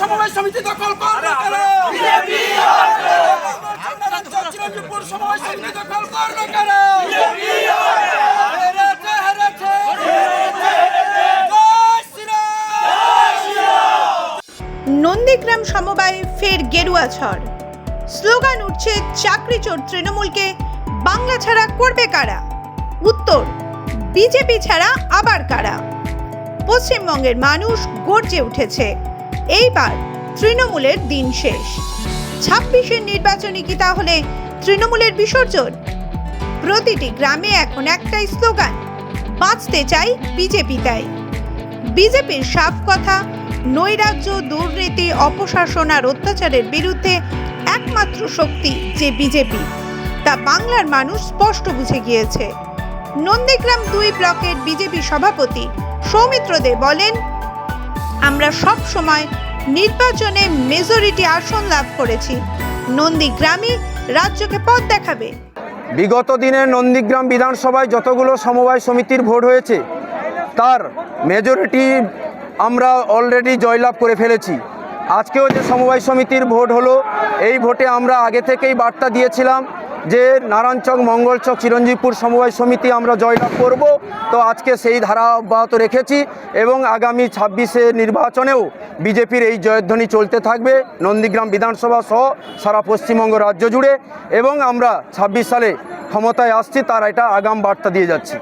সমবায় সমিতি দখল করবে কেন? চিরঞ্জীবপুর সমবায় সমিতি দখল করবে কেন। নন্দীগ্রাম সমবায় ফের গেরুয়া ঝড়। স্লোগান উঠছে চাকরি চোর তৃণমূলকে বাংলা ছাড়া করবে কারা? উত্তর বিজেপি ছাড়া আবার কারা? পশ্চিমবঙ্গের মানুষ গর্জে উঠেছে। এইবার তৃণমূলের দিন শেষ। ছাব্বিশের নির্বাচনী কি তাহলে তৃণমূলের বিসর্জন? প্রতিটি গ্রামে এখন একটাই স্লোগান, বাঁচতে চাই বিজেপি তাই। বিজেপির সাফ কথা, নৈরাজ্য, দুর্নীতি, অপশাসন আর অত্যাচারের বিরুদ্ধে একমাত্র শক্তি যে বিজেপি। তা বাংলার মানুষ স্পষ্ট বুঝে গিয়েছে। নন্দীগ্রাম দুই ব্লকের বিজেপি সভাপতি সৌমিত্র দে বলেন আমরা সব সময় নির্বাচনে মেজরিটি আসন লাভ করেছি। নন্দীগ্রামই রাজ্যকে পথ দেখাবে। বিগত দিনে নন্দীগ্রাম বিধানসভায় যতগুলো সমবায় সমিতির ভোট হয়েছে, তার মেজরিটি আমরা অলরেডি জয়লাভ করে ফেলেছি। আজকেও যে সমবায় সমিতির ভোট হলো, এই ভোটে আমরা আগে থেকেই বার্তা দিয়েছিলাম যে নারায়ণচক মঙ্গলচক চিরঞ্জীবপুর সমবায় সমিতি আমরা জয়লাভ করব। তো আজকে সেই ধারা অব্যাহত রেখেছি এবং আগামী ছাব্বিশে নির্বাচনেও বিজেপির এই জয়ধ্বনি চলতে থাকবে। নন্দীগ্রাম বিধানসভা সহ সারা পশ্চিমবঙ্গ রাজ্য জুড়ে এবং আমরা ছাব্বিশ সালে ক্ষমতায় আসছি, তার এটা আগাম বার্তা দিয়ে যাচ্ছি।